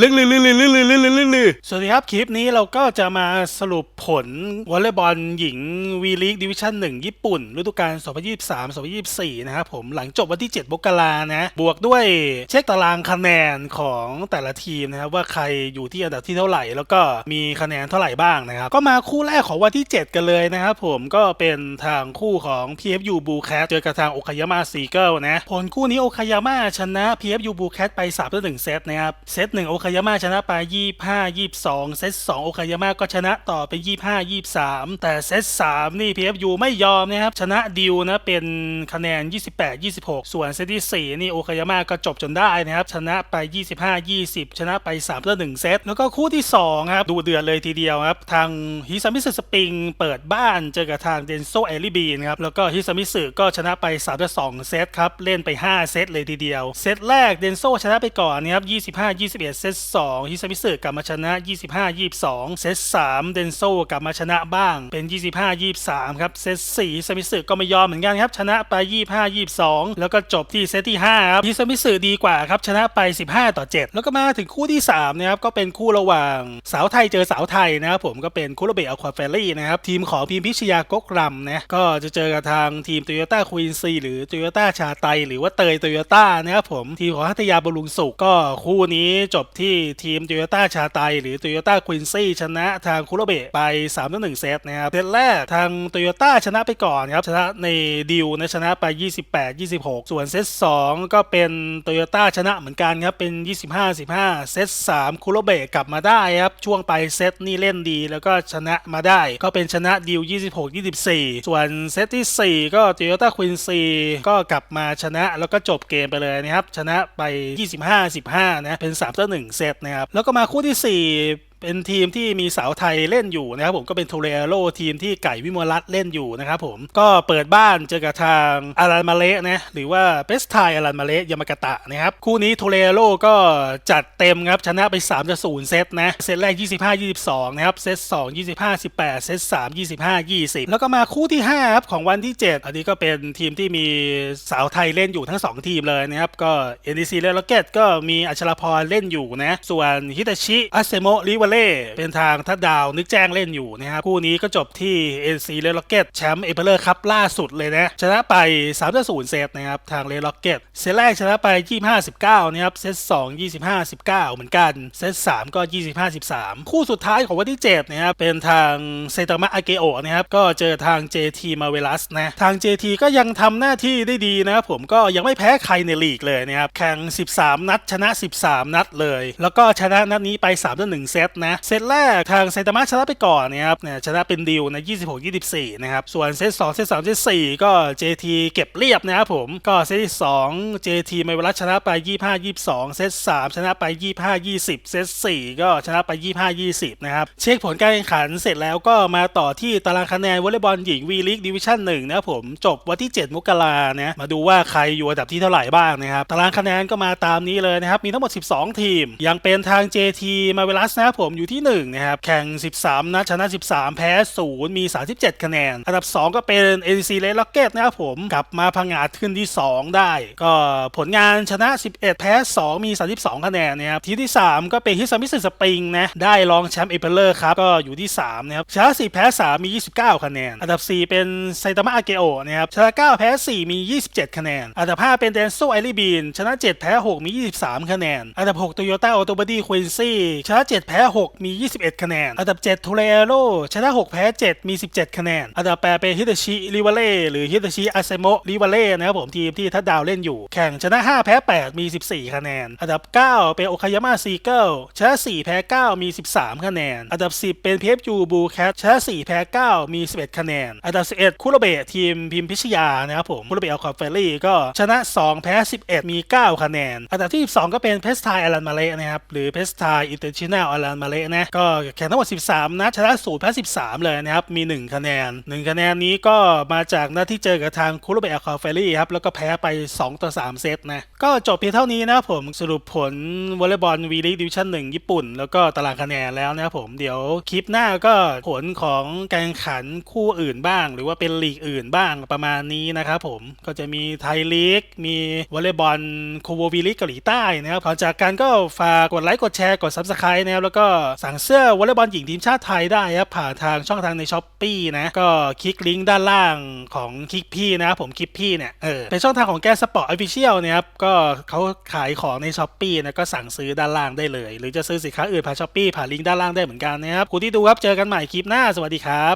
ลึกลึกลึกลึกลึกลึกลึกลึกลึกสวัสดีครับ คลิปนี้เราก็จะมาสรุปผลวอลเลย์บอลหญิงวีลีกดิวิชั่น1 ญี่ปุ่น ฤดูกาล 2023-2024 นะครับผมหลังจบวันที่ 7มกรานะ บวกด้วยเช็คตารางคะแนนของแต่ละทีมนะครับ ว่าใครอยู่ที่อันดับที่เท่าไหร่ แล้วก็มีคะแนนเท่าไหร่บ้างนะครับ ก็มาคู่แรกของวันที่ 7 กันเลยนะครับผมก็เป็นทางคู่ของ PFU Blue Cat เจอกับทางโอคายาม่าซีเกิลนะผลคู่นี้โอคายาม่าชนะ PFU Blue Cat ไป3ต่อ1เซตนะครับเซต1โอคายาม่าชนะไป25 22 เซต2โอคายาม่าก็ชนะต่อไป25 23 แต่เซต3นี่ PFU ไม่ยอมนะครับชนะดิวนะเป็นคะแนน 28 26 ส่วนเซตที่ 4 นี่โอคายาม่าก็จบจนได้นะครับชนะไป 25 20 ชนะไป3ต่อ1เซตแล้วก็คู่ที่2ครับดูเดือดเลยทีเดียวครับทางฮิซามิสึสปริงเปิดบ้านเจอกับทางเดนโซเอลิบีนครับแล้วก็ฮิซามิสึก็ชนะไป3ต่อ2เซตครับเล่นไป 5 เซตเลยทีเดียว เซตแรกเดนโซชนะไปก่อนนะครับ25 21 เซตต2ฮิซามิสึกลับมาชนะ 25 22 เซต3เดนโซกลับมาชนะบ้าง เป็น 25 23 ครับ เซต4ฮิซามิสึก็ไม่ยอมเหมือนกันครับ ชนะไป 25 22 แล้วก็จบที่เซตที่5ครับฮิซามิสึดีกว่าครับ ชนะไป 15 ต่อ 7 แล้วก็มาถึงคู่ที่3นะครับ ก็เป็นคู่ระหว่างสาวไทยเจอสาวไทยนะครับผมก็เป็นคุโรเบะอัลควาเฟลลี่นะครับ ทีมของพิมพิชยากกรำนะ ก็จะเจอกับทางทีมโตโยต้าควีนซีหรือโตโยต้าชาไตหรือว่าเตยโตโยต้านะครับผม ทีมของฮัตยาบรุงสุขก็คู่นี้จบททีมโตโยต้าชาไตหรือโตโยต้าควีนซี่ชนะทางคุโรเบะไป3ต่อ1เซตนะครับเซตแรกทางโตโยต้าชนะไปก่อนครับชนะในดิวนะชนะไป 28 26 ส่วนเซต2ก็เป็นโตโยต้าชนะเหมือนกันครับเป็น 25 15 เซต3คุโรเบะกลับมาได้ครับช่วงไปเซตนี่เล่นดี แล้วก็ชนะมาได้ ก็เป็นชนะดิว 26 24 ส่วนเซตที่ 4 ก็โตโยต้าควีนซีก็กลับมาชนะแล้วก็จบเกมไปเลยนะครับชนะไป 25 15 นะเป็น3ต่อ1เซตนะครับแล้วก็มาคู่ที่ 4 เป็นทีมที่มีสาวไทยเล่นอยู่นะครับผมก็เป็นโทเรโรทีมที่ไก่วิมลรัตเล่นอยู่นะครับผมก็เปิดบ้านเจอกับทางอารันมาเลนะหรือว่าเบสไทอารันมาเล ยามากตะนะครับคู่นี้โทเรโรก็จัดเต็มครับชนะไป3ต่อ0เซตนะเซตแรก 25 22นะครับเซต2 25 18 เซต3 25 20 แล้วก็มาคู่ที่5ครับของวันที่ 7 อันนี้ก็เป็นทีมที่มีสาวไทยเล่นอยู่ทั้ง 2 ทีมเลยนะครับก็ NDC และ Rocket ก็มีอัชราพรเล่นอยู่นะส่วนฮิตาชิอาเซโมริวาเล่เป็นทางทัดดาวนึกแจ้งเล่นอยู่นะครับคู่นี้ก็จบที่ NC เลล็อกเก็ตแชมป์เอเปอร์คัพล่าสุดเลยนะ ชนะไป3ต่อ0เซตนะครับ ทางเลล็อกเก็ตเซตแรกชนะไป 25 19 นะครับ เซต2 25 19 เหมือนกัน เซต3 ก็ 25 13 คู่สุดท้ายของวันที่7นะครับเป็นทางเซตามะอาเกโอนะครับก็เจอทาง JT มาเวลัสนะทาง JT ก็ยังทำหน้าที่ได้ดีนะครับผมก็ยังไม่แพ้ใครในลีกเลยนะครับแข่ง 13 นัดชนะ 13 นัดเลย แล้วก็ชนะนัดนี้ไป3ต่อ1เซตนะเซตแรกทางไซตามะชนะไปก่อนนะครับเนี่ยชนะเป็นดิวน26 24 นะครับ ส่วนเซต2เซต3เซต4ก็ JT เก็บเรียบนะครับผมก็เซตที่ 2 JT ไมเวลาชนะไป 25 22 เซต3ชนะไป 25 20 เซต4ก็ชนะไป 25 20 นะครับ เช็คผลการแข่งขันเสร็จแล้วก็มาต่อที่ตารางคะแนนวอลเลย์บอลหญิงวีลีกดิวิชั่น1นะครับผมจบวันที่ 7 มกราเนะมาดูว่าใครอยู่อันดับที่เท่าไหร่บ้างนะครับตารางคะแนนก็มาตามนี้เลยนะครับมีทั้งหมด 12 ทีม ยังเป็นทาง JT มาเวลัสนะครับผมอยู่ที่1นะครับแข่ง 13 นัดชนะ 13 แพ้ 0 มี 37 คะแนน อันดับ 2 ก็เป็น NC Red Rocket นะครับผมกลับมาพังอาจขึ้นที่ 2 ได้ ก็ผลงานชนะ 11 แพ้ 2 มี 32 คะแนนนะครับทีที่ 3 ก็เป็นฮิซามิสึสปริงนะได้รองแชมป์เอเปอร์ครับก็อยู่ที่3นะครับชนะ4แพ้3มี 29 คะแนน อันดับ 4 เป็นไซตามะอาเกโอนะครับชนะ9แพ้4มี 27 คะแนน อันดับ 5 เป็นแดนโซไอริบีนชนะ 7 แพ้ 6 มี 23 คะแนน อันดับ 6 โตโยต้าออโตบอดี้ควินซี่ชนะ 7 แพ้ 6มี 21 คะแนน อันดับ 7 ทูเรโรชนะ 6 แพ้ 7 มี 17 คะแนน อันดับ 8 เป็นฮิตาชิริวาเล่หรือฮิตาชิอาเซโมริวาเล่นะครับผมทีมที่ทัดดาวเล่นอยู่ แข่งชนะ 5 แพ้ 8 มี 14 คะแนน อันดับ 9 เป็นโอคายาม่าซีเกิลชนะ 4 แพ้ 9 มี 13 คะแนน อันดับ 10 เป็นเพฟจูบูแคทชนะ 4 แพ้ 9 มี 11 คะแนน อันดับ 11 คุโรเบะทีมพิมพิชยานะครับผมคุโรเบะเอลคอฟเฟลลี่ก็ชนะ 2 แพ้ 11 มี 9 คะแนน อันดับที่ 12 ก็เป็นเพสไทอารันมาเลนะครับหรือเพสไทอินเตอร์ชิแนลอารันมาเลนะก็แข่งทั้งหมด 13 นัดชนะศูนย์แพ้13 เลยนะครับ มี 1 คะแนน 1 คะแนนนี้ก็มาจากนัดที่เจอกับทางคูโรเบะคาเฟรี่ครับ แล้วก็แพ้ไป 2 ต่อ 3 เซตนะ ก็จบเพียงเท่านี้นะครับผมสรุปผลวอลเลย์บอลวีลีกดิวิชั่น 1 ญี่ปุ่น แล้วก็ตารางคะแนนแล้วนะครับผมเดี๋ยวคลิปหน้าก็ผลของการแข่งขันคู่อื่นบ้าง หรือว่าเป็นลีกอื่นบ้างประมาณนี้นะครับผมก็จะมีไทยลีกมีวอลเลย์บอลโคโววีลีกเกาหลีใต้นะครับก่อจากกันก็ฝากกดไลค์กดแชร์กด Subscribe นะครับแล้วก็สั่งเสื้อวอลเลย์บอลหญิงทีมชาติไทยได้ครับผ่านทางช่องทางในช้อปปีนะก็คลิกลิงก์ด้านล่างของคลิกพี่นะผมคลิปพี่เนี่ยเออเป็นช่องทางของแกสปอร์ตออฟฟิเชียลเนะครับก็เขาขายของในช้อปปีนะก็สั่งซื้อด้านล่างได้เลย หรือจะซื้อสินค้าอื่นผ่านช้อปปีผ่านลิงก์ด้านล่างได้เหมือนกันนะครับคุณที่ดูครับเจอกันใหม่คลิปหน้าสวัสดีครับ